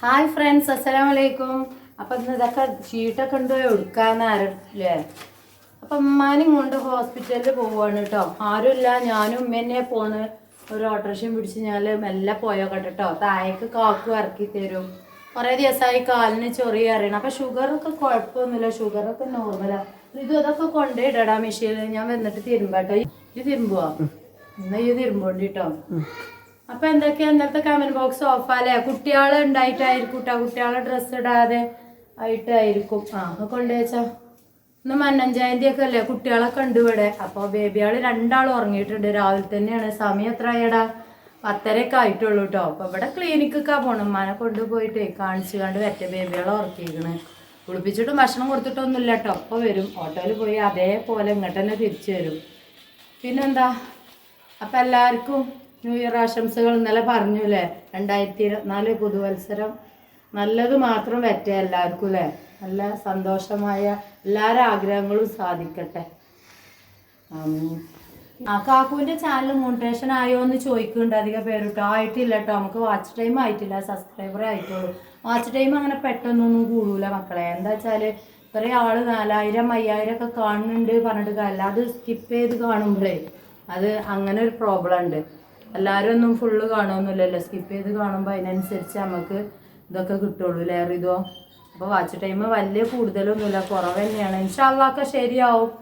Hi friends അസ്സലാമു വലൈക്കും അപ്പം ഇന്ന് ഇതൊക്കെ ഷീട്ടൊക്കെ എടുക്കാന്ന് ആരല്ലേ അപ്പം ഉമ്മാനും കൊണ്ട് ഹോസ്പിറ്റലിൽ പോവാണ് കേട്ടോ ആരുമില്ല ഞാനും ഉമ്മേനെ പോണ്. ഒരു ഓട്ടോറിക്ഷയും പിടിച്ച് ഞാൻ മെല്ലെ പോയോക്കെ കേട്ടോ താഴേക്ക് കാക്ക് ഇറക്കി തരും. കുറേ ദിവസമായി കാലിന് ചൊറി അറിയണം. അപ്പം ഷുഗറൊക്കെ കുഴപ്പമൊന്നുമില്ല ഷുഗറൊക്കെ നോർമലാണ് ഇത് കൊണ്ടേ ഇടടാ മെഷീനിൽ ഞാൻ വന്നിട്ട് തിരുമ്പാട്ടോ. ഇത് തിരുമ്പോ എന്നാ ഇത് തിരുമ്പോണ്ടിട്ടോ അപ്പൊ എന്തൊക്കെയാ ഇന്നത്തെ കമന്റ് ബോക്സ് ഓഫ് അല്ലേ കുട്ടികൾ ഉണ്ടായിട്ടായിരിക്കും കേട്ടോ കുട്ടികളെ ഡ്രസ്സ് ഇടാതെ ആയിട്ടായിരിക്കും. ആ അപ്പൊ കൊണ്ടുവച്ചാ ഇന്ന് മന്നം ജയന്തി ഒക്കെ അല്ലേ? കുട്ടികളൊക്കെ ഉണ്ട് ഇവിടെ. അപ്പൊ ബേബിയാൾ രണ്ടാളും ഉറങ്ങിയിട്ടുണ്ട്. രാവിലെ തന്നെയാണ്. സമയം എത്ര ആയടാ പത്തരയൊക്കെ ആയിട്ടുള്ളൂ കേട്ടോ അപ്പൊ ഇവിടെ ക്ലിനിക്കൊക്കെ പോണം. ഉമ്മാനെ കൊണ്ടുപോയിട്ട് കാണിച്ചു കണ്ട് വെറ്റ ബേബികളെ ഉറക്കിയിരിക്കണ്. കുളിപ്പിച്ചിട്ടും ഭക്ഷണം കൊടുത്തിട്ടൊന്നുമില്ല കേട്ടോ അപ്പൊ വരും. ഓട്ടോയിൽ പോയി അതേപോലെ ഇങ്ങോട്ട് തന്നെ തിരിച്ചു വരും. പിന്നെന്താ? അപ്പം എല്ലാവർക്കും ന്യൂ ഇയർ ആശംസകൾ ഇന്നലെ പറഞ്ഞു അല്ലേ രണ്ടായിരത്തി ഇരുപത്തിനാല് പുതുവത്സരം. നല്ലത് മാത്രം പറ്റേ എല്ലാവർക്കും അല്ലേ നല്ല സന്തോഷമായ എല്ലാവരുടെ ആഗ്രഹങ്ങളും സാധിക്കട്ടെ. ആ കാക്കുവിന്റെ ചാനൽ മോണിറ്റേഷൻ ആയോ എന്ന് ചോദിക്കുന്നുണ്ട് അധികം പേരുട്ടോ. ആയിട്ടില്ല കേട്ടോ നമുക്ക് വാച്ച് ടൈം ആയിട്ടില്ല. സബ്സ്ക്രൈബർ ആയിട്ടുള്ളൂ. വാച്ച് ടൈം അങ്ങനെ പെട്ടെന്നൊന്നും കൂടൂല മക്കളെ. എന്താ വെച്ചാൽ ഇത്രയും ആൾ നാലായിരം അയ്യായിരം ഒക്കെ കാണുന്നുണ്ട് പറഞ്ഞിട്ട് കാര്യമില്ല. അത് സ്കിപ്പ് ചെയ്ത് കാണുമ്പോഴേ അത് അങ്ങനെ ഒരു പ്രോബ്ലം ഉണ്ട്. എല്ലാവരും ഒന്നും ഫുള്ള് കാണുമൊന്നുമില്ലല്ലോ സ്കിപ്പ് ചെയ്ത് കാണുമ്പോൾ അതിനനുസരിച്ച് നമുക്ക് ഇതൊക്കെ കിട്ടുള്ളൂ ലെയർ ഇതോ അപ്പോൾ വാച്ച് ടൈം വലിയ കൂടുതലൊന്നുമില്ല കുറവ് തന്നെയാണ്. ഇൻഷാള്ളൊക്കെ ശരിയാവും.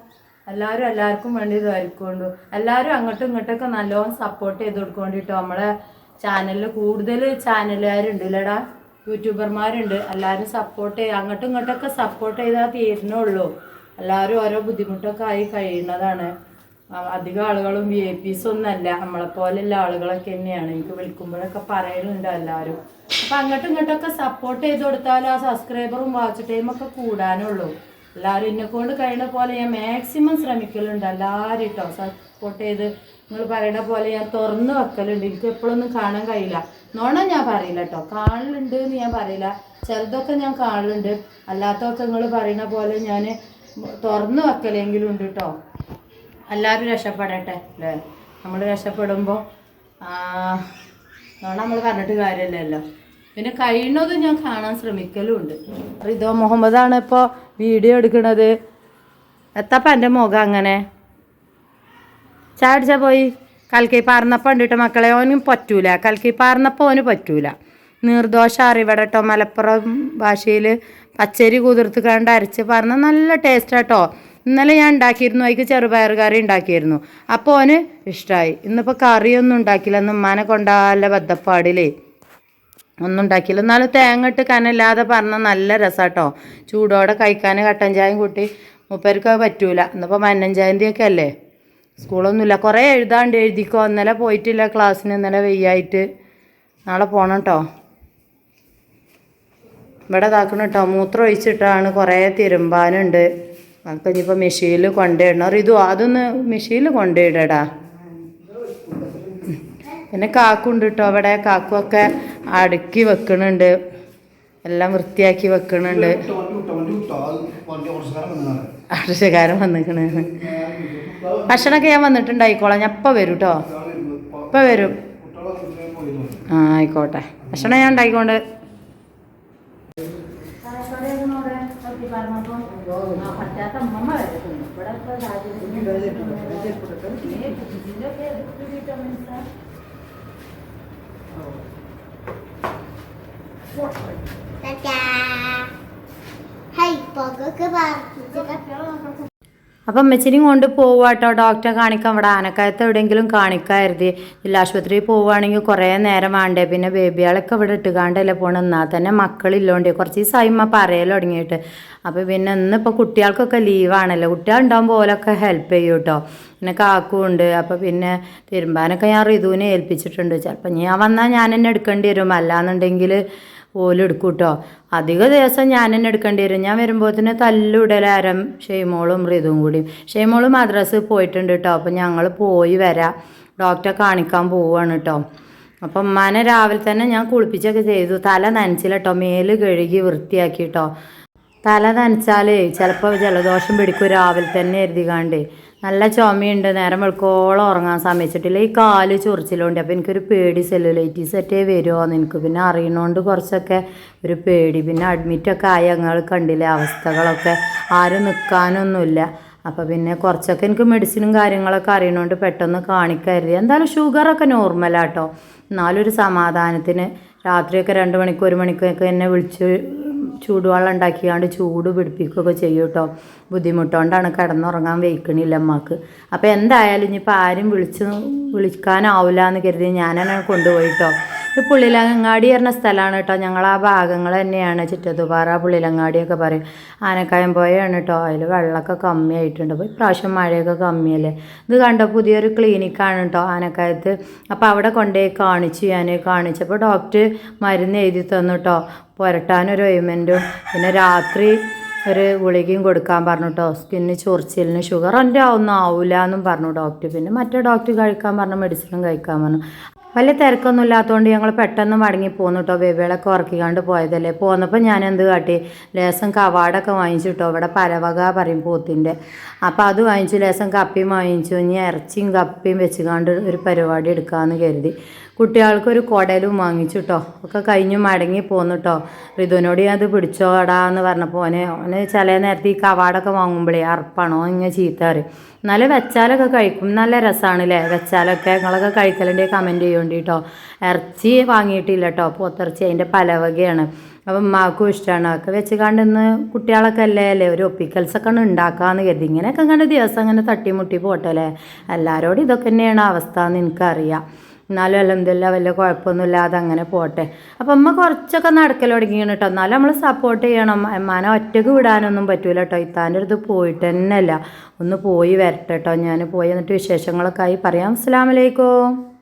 എല്ലാവരും എല്ലാവർക്കും വേണ്ടി ഇതായിരിക്കുള്ളൂ എല്ലാവരും അങ്ങോട്ടും ഇങ്ങോട്ടൊക്കെ നല്ലോണം സപ്പോർട്ട് ചെയ്ത് കൊടുക്കൊണ്ടിട്ടോ നമ്മളെ ചാനലിൽ കൂടുതൽ ചാനലുകാരുണ്ട് ഇല്ലടാ. യൂട്യൂബർമാരുണ്ട് എല്ലാവരും സപ്പോർട്ട് ചെയ്യുക അങ്ങോട്ടും ഇങ്ങോട്ടൊക്കെ സപ്പോർട്ട് ചെയ്താൽ തീരണുള്ളൂ എല്ലാവരും ഓരോ ബുദ്ധിമുട്ടൊക്കെ ആയി കഴിയുന്നതാണ്. അധികം ആളുകളും വി ഐ പീസ് ഒന്നല്ല. നമ്മളെ പോലെയുള്ള ആളുകളൊക്കെ തന്നെയാണ്. എനിക്ക് വിളിക്കുമ്പോഴൊക്കെ പറയലുണ്ട് എല്ലാവരും. അപ്പം അങ്ങോട്ടും ഇങ്ങോട്ടൊക്കെ സപ്പോർട്ട് ചെയ്ത് കൊടുത്താൽ ആ സബ്സ്ക്രൈബറും വാച്ച് ടൈമൊക്കെ കൂടാനുള്ളൂ. എല്ലാവരും എന്നെ കൊണ്ട് കഴിയുന്ന പോലെ ഞാൻ മാക്സിമം ശ്രമിക്കലുണ്ട്. എല്ലാവരും കേട്ടോ സപ്പോർട്ട് ചെയ്ത് നിങ്ങൾ പറയുന്ന പോലെ ഞാൻ തുറന്ന് വെക്കലുണ്ട്. എനിക്ക് എപ്പോഴൊന്നും കാണാൻ കഴിയില്ല. നോണ ഞാൻ പറയില്ല കേട്ടോ കാണലുണ്ട് എന്ന് ഞാൻ പറയില്ല. ചിലതൊക്കെ ഞാൻ കാണലുണ്ട്. അല്ലാത്തതൊക്കെ നിങ്ങൾ പറയുന്ന പോലെ ഞാൻ തുറന്ന് വെക്കലെങ്കിലും ഉണ്ട് കേട്ടോ എല്ലാവരും രക്ഷപ്പെടട്ടെ. അല്ലേ? നമ്മൾ രക്ഷപ്പെടുമ്പോൾ അതുകൊണ്ട് നമ്മൾ പറഞ്ഞിട്ട് കാര്യമില്ലല്ലോ. പിന്നെ കഴിയുന്നതും ഞാൻ കാണാൻ ശ്രമിക്കലുമുണ്ട്. റിതോ മുഹമ്മദാണ് ഇപ്പോൾ വീഡിയോ എടുക്കുന്നത് എത്തപ്പം എന്റെ മുഖം അങ്ങനെ? ചാടിച്ച പോയി? കൽക്കി പാർന്നപ്പം ഉണ്ടിട്ട് മക്കളെ. ഓനും പറ്റൂല. കൽക്കി പാർന്നപ്പോൾ ഓന് പറ്റൂല. നീർദോശ അറിവിടെ കേട്ടോ മലപ്പുറം ഭാഷയിൽ പച്ചരി കുതിർത്ത് കണ്ട് അരച്ച് പറഞ്ഞാൽ നല്ല ടേസ്റ്റ് കേട്ടോ ഇന്നലെ ഞാൻ ഉണ്ടാക്കിയിരുന്നു അതിക്ക് ചെറുപയർ കറി ഉണ്ടാക്കിയിരുന്നു. അപ്പോൾ ഓന് ഇഷ്ടമായി ഇന്നിപ്പോൾ കറിയൊന്നും ഉണ്ടാക്കില്ല. ഇന്ന് ഉമ്മാനെ കൊണ്ടാല്ല ബദ്ധപ്പാടിലേ. ഒന്നും ഉണ്ടാക്കിയില്ല എന്നാലും തേങ്ങ ഇട്ട് കനല്ലാതെ പറഞ്ഞാൽ നല്ല രസാട്ടോ. ചൂടോടെ കഴിക്കാൻ കട്ടൻ ചായയും കൂട്ടി മൂപ്പർക്ക് പറ്റൂല. ഇന്നിപ്പോൾ മന്നൻ ജയന്തിയൊക്കെ അല്ലേ? സ്കൂളൊന്നുമില്ല. കുറേ എഴുതാണ്ട് എഴുതിക്കോ. ഇന്നലെ പോയിട്ടില്ല ക്ലാസ്സിന്. ഇന്നലെ വെയ്യായിട്ട്. നാളെ പോകണം കേട്ടോ ഇവിടെ ഇതാക്കണം കേട്ടോ മൂത്രം ഒഴിച്ചിട്ടാണ് കുറേ തിരുമ്പാനുണ്ട്. അതൊക്കെ ഇനിയിപ്പോൾ മെഷീനിൽ കൊണ്ടുപോയിടണം ഇതു അതൊന്ന് മെഷീനിൽ കൊണ്ടുപോയിടടാ പിന്നെ കാക്കുണ്ട് കേട്ടോ അവിടെ. കാക്കുമൊക്കെ അടുക്കി വെക്കണുണ്ട്. എല്ലാം വൃത്തിയാക്കി വെക്കണുണ്ട്. ആവശ്യക്കാരൻ വന്നിക്കണ് ഭക്ഷണമൊക്കെ ഞാൻ വന്നിട്ടുണ്ടായിക്കോളാം. ഞാൻ ഇപ്പം വരും കേട്ടോ ഇപ്പം വരും. ആ ആയിക്കോട്ടെ. ഭക്ഷണം ഞാൻ ഉണ്ടായിക്കൊണ്ട്. అమ్మమ్మ వెళ్తుంది ఎప్పుడప్పుడు రాజు హై పొగ അപ്പം അമ്മച്ചിനെയും കൊണ്ട് പോവാട്ടോ. ഡോക്ടറെ കാണിക്കാൻ. ഇവിടെ ആനക്കായത്ത് എവിടെയെങ്കിലും ജില്ലാ ആശുപത്രിയിൽ പോവുകയാണെങ്കിൽ കുറേ നേരം വേണ്ടേ. പിന്നെ ബേബികളൊക്കെ ഇവിടെ ഇട്ടുകാണ്ടല്ലേ പോകണം എന്നാൽ തന്നെ മക്കളില്ലോണ്ട്. കുറച്ച് സൈമ പറയൽ തുടങ്ങിയിട്ട്. അപ്പോൾ പിന്നെ ഇന്നിപ്പോൾ കുട്ടികൾക്കൊക്കെ ലീവാണല്ലോ കുട്ടികളുണ്ടാകുമ്പോൾ ഓലൊക്കെ ഹെൽപ്പ് ചെയ്യും കേട്ടോ പിന്നെ കാക്കും ഉണ്ട്. അപ്പോൾ പിന്നെ തിരുമ്പാനൊക്കെ ഞാൻ ഋതുവിനെ ഏൽപ്പിച്ചിട്ടുണ്ട്. ചിലപ്പോൾ ഞാൻ വന്നാൽ ഞാൻ തന്നെ എടുക്കേണ്ടി വരും. അല്ലാന്നുണ്ടെങ്കിൽ ഓലും എടുക്കും കേട്ടോ അധിക ദിവസം ഞാൻ തന്നെ എടുക്കേണ്ടി വരും. ഞാൻ വരുമ്പോൾ തന്നെ തല്ലുടലാരം ഷെയ്മോളും ഋതുവും കൂടി. ഷെയ്മോൾ മദ്രസ് പോയിട്ടുണ്ട് കേട്ടോ അപ്പം ഞങ്ങൾ പോയി വരാം. ഡോക്ടറെ കാണിക്കാൻ പോവുകയാണ് കേട്ടോ അപ്പം ഉമ്മാനെ രാവിലെ തന്നെ ഞാൻ കുളിപ്പിച്ചൊക്കെ ചെയ്തു. തല നനച്ചില്ല കേട്ടോ മേൽ കഴുകി വൃത്തിയാക്കി കേട്ടോ തല നനച്ചാലേ ചിലപ്പോൾ ജലദോഷം പിടിക്കും രാവിലെ തന്നെ എഴുതികാണ്ട് നല്ല ചുമയുണ്ട്. നേരം വെളുക്കോളം ഉറങ്ങാൻ സമ്മതിച്ചിട്ടില്ല ഈ കാൽ ചൊറിച്ചിലുണ്ട്. അപ്പോൾ എനിക്കൊരു പേടി സെല്ലുലൈറ്റീസ് ഒറ്റേ വരുമോ എന്ന് എനിക്ക് പിന്നെ അറിയണോണ്ട് കുറച്ചൊക്കെ ഒരു പേടി. പിന്നെ അഡ്മിറ്റൊക്കെ ആയി. ഞങ്ങൾ കണ്ടില്ലേ അവസ്ഥകളൊക്കെ. ആരും നിൽക്കാനൊന്നുമില്ല അപ്പോൾ പിന്നെ കുറച്ചൊക്കെ എനിക്ക് മെഡിസിനും കാര്യങ്ങളൊക്കെ അറിയണോണ്ട് പെട്ടെന്ന് കാണിക്കരുത്. എന്തായാലും ഷുഗറൊക്കെ നോർമലാട്ടോ എന്നാലും ഒരു സമാധാനത്തിന്. രാത്രിയൊക്കെ രണ്ട് മണിക്കൂർ ഒരു മണിക്കൂറൊക്കെ എന്നെ വിളിച്ച് ചൂടുവെള്ളം ഉണ്ടാക്കിയാണ്ട് ചൂട് പിടിപ്പിക്കുകയൊക്കെ ചെയ്യും കേട്ടോ. ബുദ്ധിമുട്ടുകൊണ്ടാണ് കിടന്നുറങ്ങാൻ വയ്ക്കണില്ല അമ്മയ്ക്ക് അപ്പോൾ എന്തായാലും ഇനിയിപ്പോൾ ആരും വിളിച്ച് വിളിക്കാനാവില്ല എന്ന് കരുതി ഞാനെന്നെ കൊണ്ടുപോയി കേട്ടോ. ഇത് പുള്ളിലങ്ങാടി പറഞ്ഞ സ്ഥലമാണ് കേട്ടോ. ഞങ്ങൾ ആ ഭാഗങ്ങൾ തന്നെയാണ് ചിറ്റത്തുപാറ പുള്ളിലങ്ങാടിയൊക്കെ പറയും. ആനക്കായം പോയാണ് കേട്ടോ. അതിൽ വെള്ളമൊക്കെ കമ്മിയായിട്ടുണ്ട്. അപ്പോൾ ഇപ്രാവശ്യം മഴയൊക്കെ കമ്മിയല്ലേ? ഇത് കണ്ട? പുതിയൊരു ക്ലിനിക്കാണ് കേട്ടോ ആനക്കായത്ത്. അപ്പോൾ അവിടെ കൊണ്ടുപോയി കാണിച്ചു. ഞാൻ കാണിച്ചപ്പോൾ ഡോക്ടർ മരുന്ന് എഴുതി തന്നു കേട്ടോ. പുരട്ടാനൊരു ഒയ്മെന്റും പിന്നെ രാത്രി ഒരു ഗുളികയും കൊടുക്കാൻ പറഞ്ഞു കേട്ടോ. സ്കിന്ന് ചൊറിച്ചിലിന് ഷുഗർ എന്റെ ഒന്നും ആവില്ല എന്നും പറഞ്ഞു ഡോക്ടർ പിന്നെ മറ്റേ ഡോക്ടർ കഴിക്കാൻ പറഞ്ഞു മെഡിസിനും കഴിക്കാൻ പറഞ്ഞു. വലിയ തിരക്കൊന്നും ഇല്ലാത്തതുകൊണ്ട് ഞങ്ങൾ പെട്ടെന്ന് മടങ്ങി പോന്നു കേട്ടോ ബേബികളൊക്കെ ഉറക്കിക്കാണ്ട് പോയതല്ലേ. പോന്നപ്പോൾ ഞാൻ എന്ത് കാട്ടി? ലേസം കവാടൊക്കെ വാങ്ങിച്ചു കേട്ടോ ഇവിടെ പലവക പറയും പോത്തിന്റെ അപ്പോൾ അത് വാങ്ങിച്ചു ലേസം കപ്പിയും വാങ്ങിച്ചു. ഇനി ഇറച്ചിയും കപ്പിയും വെച്ചുകൊണ്ട് ഒരു പരിപാടി എടുക്കാമെന്ന് കരുതി. കുട്ടികൾക്കൊരു കുടലും വാങ്ങിച്ചു കേട്ടോ ഒക്കെ കഴിഞ്ഞു മടങ്ങി പോന്നു കേട്ടോ റിതുവിനോട് അത് പിടിച്ചോടാ എന്ന് പറഞ്ഞപ്പോൾ ഓനെ ഓന് ചില നേരത്തെ ഈ കവാടൊക്കെ വാങ്ങുമ്പോഴേ അറപ്പാണോ ഇങ്ങനെ ചീത്താറ് നല്ല വെച്ചാലൊക്കെ കഴിക്കും. നല്ല രസമാണ് അല്ലേ വെച്ചാലൊക്കെ നിങ്ങളൊക്കെ കഴിക്കലുണ്ടെങ്കിൽ കമന്റ് ചെയ്യേണ്ടി കേട്ടോ ഇറച്ചി വാങ്ങിയിട്ടില്ല കേട്ടോ പോത്തിറച്ചി അതിന്റെ പലവകയാണ്. അപ്പം ഉമ്മാക്കും ഇഷ്ടമാണ് ഒക്കെ വെച്ച് കണ്ട് ഇന്ന് കുട്ടികളൊക്കെ അല്ലേ അല്ലേ? ഒരു ഒപ്പിക്കൽസൊക്കെ ഉണ്ടാക്കാമെന്ന് കരുതി. ഇങ്ങനെയൊക്കെ കണ്ട് ദിവസം അങ്ങനെ തട്ടിമുട്ടി പോട്ടല്ലേ? എല്ലാവരോടും ഇതൊക്കെ തന്നെയാണ് അവസ്ഥ എന്ന് എനിക്കറിയാം. എന്നാലും അലഹമില്ല വലിയ കുഴപ്പമൊന്നുമില്ലാതെ അങ്ങനെ പോട്ടെ. അപ്പം അമ്മ കുറച്ചൊക്കെ നടക്കൽ തുടങ്ങിയാണ് കേട്ടോ എന്നാലും നമ്മൾ സപ്പോർട്ട് ചെയ്യണം. അമ്മാനെ ഒറ്റയ്ക്ക് വിടാനൊന്നും പറ്റൂല കേട്ടോ ഇത്താന്റെ അടുത്ത് പോയിട്ട് തന്നെയല്ല ഒന്ന് പോയി വരട്ടെ കേട്ടോ ഞാൻ പോയി എന്നിട്ട് വിശേഷങ്ങളൊക്കെ ആയി. പറയാം. അസ്സാം വലൈക്കും